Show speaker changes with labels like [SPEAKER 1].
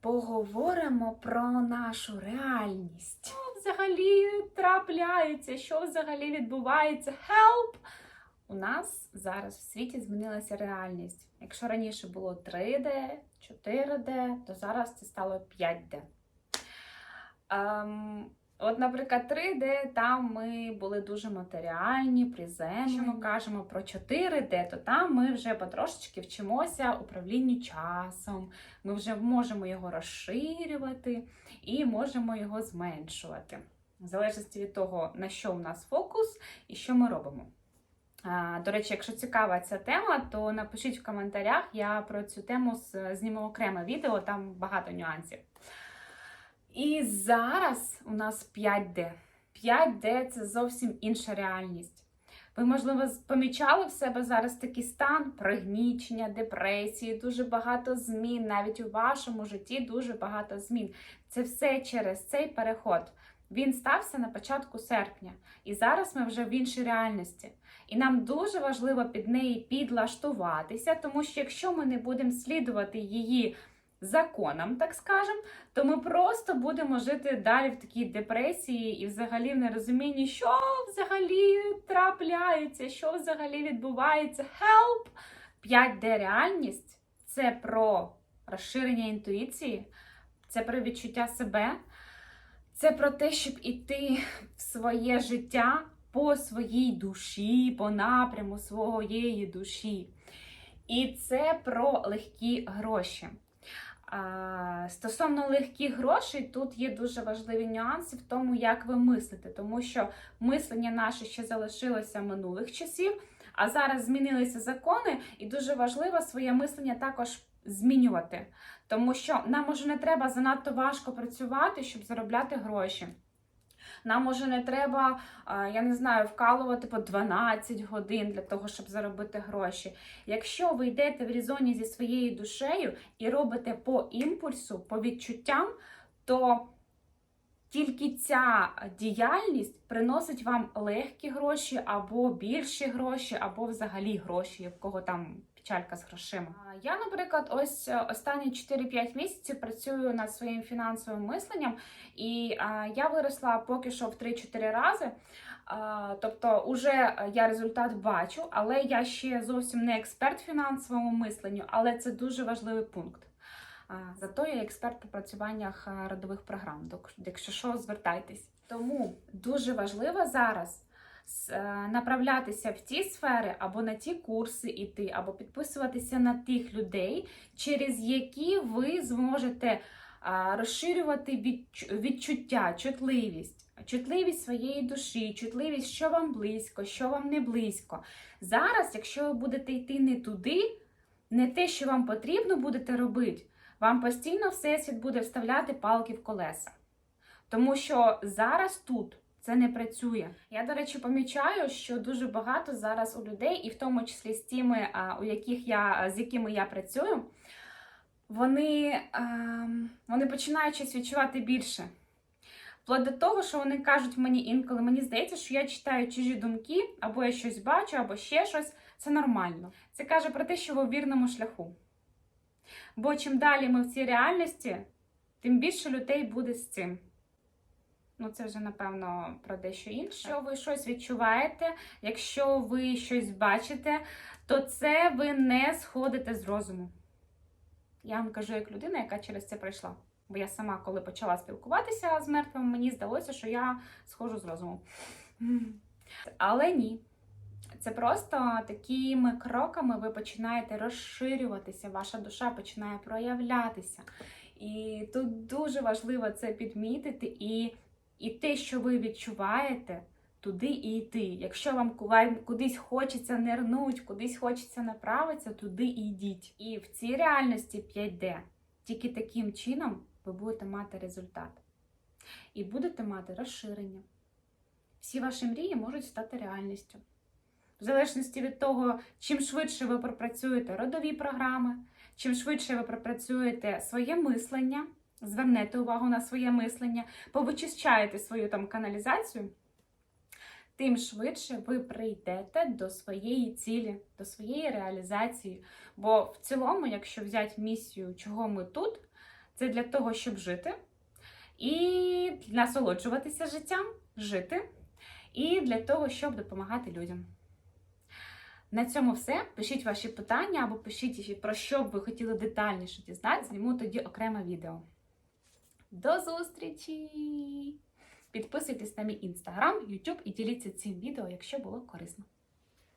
[SPEAKER 1] Поговоримо про нашу реальність.
[SPEAKER 2] Що взагалі трапляється? Що взагалі відбувається? Help!
[SPEAKER 1] У нас зараз в світі змінилася реальність. Якщо раніше було 3D, 4D, то зараз це стало 5D. Ем, от, наприклад, 3D, там ми були дуже матеріальні, приземлені. Ми кажемо про 4D, то там ми вже потрошечки вчимося управлінню часом. Ми вже можемо його розширювати і можемо його зменшувати. В залежності від того, на що у нас фокус і що ми робимо. До речі, якщо цікава ця тема, то напишіть в коментарях. Я про цю тему зніму окреме відео, там багато нюансів. І зараз у нас 5D. 5D це зовсім інша реальність. Ви, можливо, помічали в себе зараз такий стан пригнічення, депресії, дуже багато змін. Навіть у вашому житті дуже багато змін. Це все через цей переход. Він стався на початку серпня, і зараз ми вже в іншій реальності. І нам дуже важливо під неї підлаштуватися, тому що якщо ми не будемо слідувати її законам, так скажемо, то ми просто будемо жити далі в такій депресії і взагалі в нерозумінні, що взагалі трапляється, що взагалі відбувається. Help! 5D реальність це про розширення інтуїції, це про відчуття себе, це про те, щоб іти в своє життя по своїй душі, по напряму своєї душі. І це про легкі гроші. Стосовно легких грошей, тут є дуже важливі нюанси в тому, як ви мислите, тому що мислення наше ще залишилося минулих часів, а зараз змінилися закони, і дуже важливо своє мислення також змінювати. Тому що нам може не треба занадто важко працювати, щоб заробляти гроші. Нам може не треба, я не знаю, вкалувати по 12 годин для того, щоб заробити гроші. Якщо ви йдете в різоні зі своєю душею і робите по імпульсу, по відчуттям, то тільки ця діяльність приносить вам легкі гроші, або більші гроші, або взагалі гроші, в кого там печалька з грошима. Я, наприклад, ось е, останні 4-5 місяців працюю над своїм фінансовим мисленням, і я виросла поки що в 3-4 рази. Тобто, уже я результат бачу, але я ще зовсім не експерт в фінансовому мисленню, але це дуже важливий пункт. Зато я експерт по працюваннях родових програм. Якщо що, звертайтесь. Тому дуже важливо зараз е, направлятися в ті сфери або на ті курси іти, або підписуватися на тих людей, через які ви зможете розширювати відчу- відчуття, чутливість. Чутливість своєї душі, чутливість, що вам близько, що вам не близько. Зараз, якщо ви будете йти не туди, не те, що вам потрібно будете робити, вам постійно Всесвіт буде вставляти палки в колеса. Тому що зараз тут це не працює. Я, до речі, помічаю, що дуже багато зараз у людей, і в тому числі з тими, у яких я, з якими я працюю, вони, ем, вони починають щось відчувати більше. Вплоть до того, що вони кажуть мені інколи, мені здається, що я читаю чужі думки, або я щось бачу, або ще щось. Це нормально. Це каже про те, що ви в вірному шляху. Бо чим далі ми в цій реальності, тим більше людей буде з цим. Ну, це вже, напевно, про дещо інше. Якщо ви щось відчуваєте, якщо ви щось бачите, то це ви не сходите з розуму. Я вам кажу як людина, яка через це пройшла. Бо я сама, коли почала спілкуватися з мертвими, мені здалося, що я схожу з розуму. Але ні. Це просто такими кроками ви починаєте розширюватися, ваша душа починає проявлятися. І тут дуже важливо це підмітити, і, і те, що ви відчуваєте, туди і йти. Якщо вам кудись хочеться нирнуть, кудись хочеться направитися, туди і йдіть. І в цій реальності 5D тільки таким чином ви будете мати результат. І будете мати розширення. Всі ваші мрії можуть стати реальністю. В залежності від того, чим швидше ви пропрацюєте родові програми, чим швидше ви пропрацюєте своє мислення, звернете увагу на своє мислення, повичищаєте свою там каналізацію, тим швидше ви прийдете до своєї цілі, до своєї реалізації. Бо в цілому, якщо взяти місію, чого ми тут, Це для того, щоб жити і насолоджуватися життям, жити, і для того, щоб допомагати людям. На цьому все. Пишіть ваші питання або пишіть, про що б ви хотіли детальніше дізнатися, зніму тоді окреме відео. До зустрічі! Підписуйтесь на мій інстаграм, YouTube і діліться цим відео, якщо було корисно.